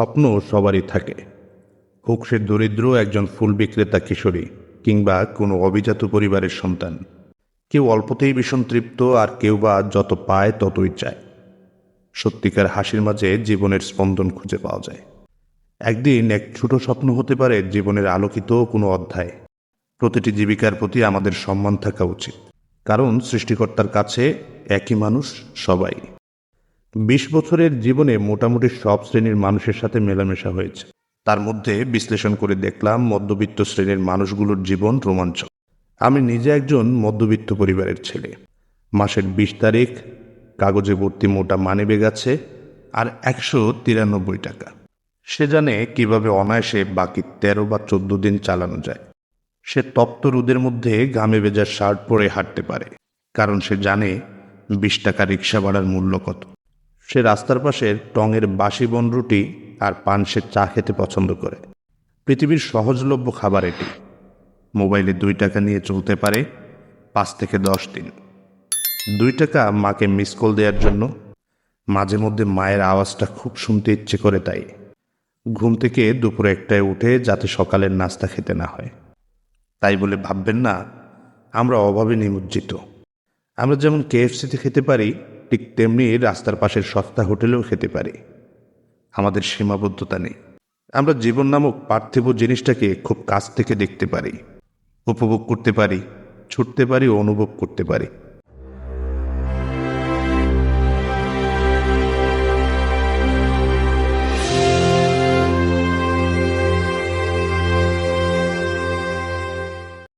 স্বপ্ন সবারই থাকে। হোক সে দরিদ্র একজন ফুল বিক্রেতা কিশোরী কিংবা কোনো অভিজাত পরিবারের সন্তান। কেউ অল্পতেই ভীষণ তৃপ্ত আর কেউ বা যত পায় ততই চায়। সত্যিকার হাসির মাঝে জীবনের স্পন্দন খুঁজে পাওয়া যায়। একদিন এক ছোট স্বপ্ন হতে পারে জীবনের আলোকিত কোনো অধ্যায়। প্রতিটি জীবিকার প্রতি আমাদের সম্মান থাকা উচিত। কারণ সৃষ্টিকর্তার কাছে একই মানুষ সবাই। বিশ বছরের জীবনে মোটামুটি সব শ্রেণির মানুষের সাথে মেলামেশা হয়েছে। তার মধ্যে বিশ্লেষণ করে দেখলাম মধ্যবিত্ত শ্রেণির মানুষগুলোর জীবন রোমাঞ্চক। আমি নিজে একজন মধ্যবিত্ত পরিবারের ছেলে। মাসের বিশ তারিখ, কাগজে ভর্তি মোটা মানিব্যাগ আছে আর একশো তিরানব্বই টাকা। সে জানে কীভাবে অনায়াসে বাকি তেরো বা চোদ্দ দিন চালানো যায়। সে তপ্ত রোদের মধ্যে ঘামে ভেজা শার্ট পরে হাঁটতে পারে। কারণ সে জানে বিশ টাকা রিক্সা ভাড়ার মূল্য কত। সে রাস্তার পাশের টঙের বাসি বন রুটি আর পানসের চা খেতে পছন্দ করে। পৃথিবীর সহজলভ্য খাবার এটি। মোবাইলে দুই টাকা নিয়ে চলতে পারে পাঁচ থেকে দশ দিন। দুই টাকা মাকে মিস কল দেওয়ার জন্য মাঝে মধ্যে মায়ের আওয়াজটা খুব শুনতে ইচ্ছে করে তাই। ঘুম থেকে দুপুরে একটায় উঠে যাতে সকালের নাস্তা খেতে না হয়। তাই বলে ভাববেন না, আমরা অভাবে নিমজ্জিত। আমরা যেমন কেএফসিতে খেতে পারি ঠিক তেমনি রাস্তার পাশের সস্তা হোটেলেও খেতে পারি। আমাদের সীমাবদ্ধতা নেই। আমরা জীবন নামক পার্থিব জিনিসটাকে খুব কাছ থেকে দেখতে পারি, উপভোগ করতে পারি, ছুটতে পারি ও অনুভব করতে পারি।